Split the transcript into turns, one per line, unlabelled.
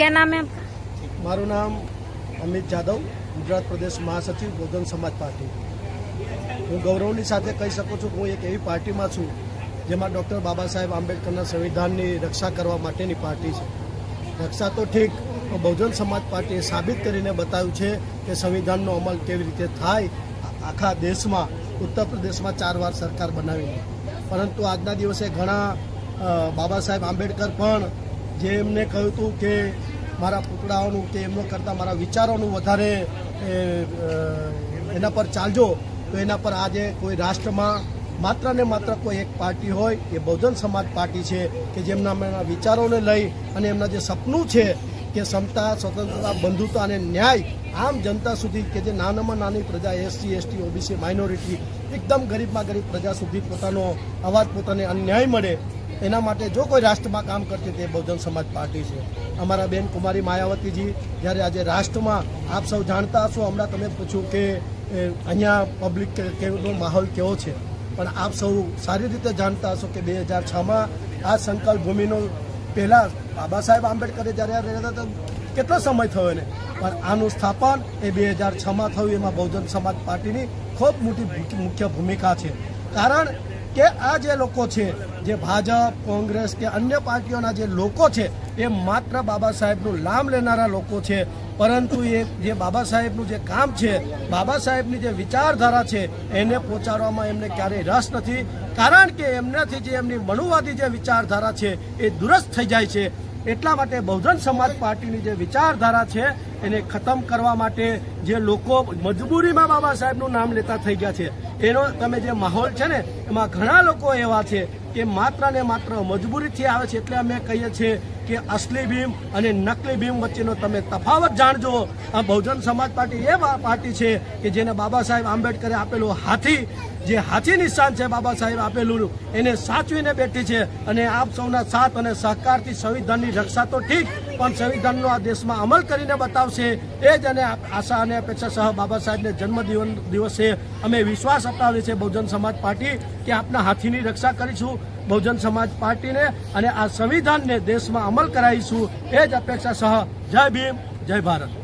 क्या नाम है आपका
મારું નામ અમિત જાદવ ગુજરાત પ્રદેશ મહાસચિવ બહુજન સમાજ પાર્ટી હું ગૌરવની સાથે કહી શકું છું કે હું એક એવી પાર્ટીમાં છું જેમાં ડૉક્ટર બાબા સાહેબ આંબેડકરના સંવિધાનની રક્ષા કરવા માટેની પાર્ટી છે રક્ષા તો ઠીક પણ બહુજન સમાજ પાર્ટીએ સાબિત કરીને બતાવ્યું છે કે સંવિધાનનો અમલ કેવી રીતે થાય આ- આખા દેશમાં ઉત્તર પ્રદેશમાં ચાર વાર સરકાર બનાવીને પરંતુ આજના દિવસે ઘણા અ, બાબા સાહેબ આંબેડકર પણ જે એમને કહ્યું હતું કે મારા પૂતળાઓનું કે એમનો કરતાં મારા વિચારોનું વધારે એના પર ચાલજો, તો એના પર આજે કોઈ રાષ્ટ્રમાં માત્ર ને માત્ર કોઈ એક પાર્ટી હોય, એ બહુજન સમાજ પાર્ટી છે, કે જેમના વિચારોને લઈ અને એમના જે સપનું છે કે સમતા, સ્વતંત્રતા, બંધુતા અને ન્યાય, આમ જનતા સુધી કે જે નાનામાં નાની પ્રજા, એસસી, એસટી, ઓબીસી, માઇનોરિટી, એકદમ ગરીબમાં ગરીબ પ્રજા સુધી પોતાનો અવાજ, પોતાને અન્યાય મળે એના માટે જો કોઈ રાષ્ટ્રમાં કામ કરતી તે બહુજન સમાજ પાર્ટી છે. અમારા બેન કુમારી માયાવતીજી, જ્યારે આજે રાષ્ટ્રમાં આપ સૌ જાણતા હશો, હમણાં તમે પૂછ્યું કે અહીંયા પબ્લિક કેવો માહોલ કેવો છે? પણ આપ સૌ સારી રીતે જાણતા હશો કે બે હજાર છમાં આ સંકલ્પ ભૂમિનો પહેલાં બાબા સાહેબ આંબેડકરે જ્યારે રહેતા હતા, કેટલો સમય થયો એને? પણ આનું સ્થાપન એ બે હજાર છમાં થયું, એમાં બહુજન સમાજ પાર્ટીની ખૂબ મોટી મુખ્ય ભૂમિકા છે. કારણ કે આ જે લોકો છે, જે ભાજપ, કોંગ્રેસ કે અન્ય પાર્ટીઓના જે લોકો છે, એ માત્ર બાબા સાહેબનું નામ લેનારા લોકો છે. પરંતુ એ જે બાબા સાહેબનું જે કામ છે, બાબા સાહેબની જે વિચારધારા છે, એને પહોંચાડવામાં એમને ક્યારેય રસ નથી. કારણ કે એમનાથી જે એમની મનુવાદી જે વિચારધારા છે, એ દુરસ્ત થઈ જાય છે. એટલા માટે બહુજન સમાજ પાર્ટીની જે વિચારધારા છે, એને ખતમ કરવા માટે જે લોકો મજબૂરીમાં બાબા સાહેબનું નામ લેતા થઈ ગયા છે, એનો તમે જે માહોલ છે ને, એમાં ઘણા લોકો એવા છે કે માત્ર ને માત્ર મજબૂરીથી આવે છે, એટલે અમે કહીએ છીએ કે અસલી ભીમ અને નકલી ભીમ વચ્ચેનો તમે તફાવત જાણજો. આ બહુજન સમાજ પાર્ટી એ પાર્ટી છે કે જેને બાબા સાહેબ આંબેડકરે આપેલો હાથી જે હાથી નિશાન છે બાબા સાહેબ આપેલું, એને સાચવીને બેઠી છે અને આપ સૌના સાથ અને સહકારથી સંવિધાનની રક્ષા તો ઠીક, પણ સંવિધાનનો આ દેશમાં અમલ કરીને બતાવશે, એ જ અને આશા અને અપેક્ષા સહ બાબા સાહેબને જન્મદિવસ દિવસે અમે વિશ્વાસ અપાવીએ છીએ બહુજન સમાજ પાર્ટી કે આપના હાથીની રક્ષા કરીશું, બહુજન સમાજ પાર્ટીને અને આ સંવિધાનને દેશમાં અમલ કરાવીશું, એ જ અપેક્ષા સહ. જય ભીમ, જય ભારત.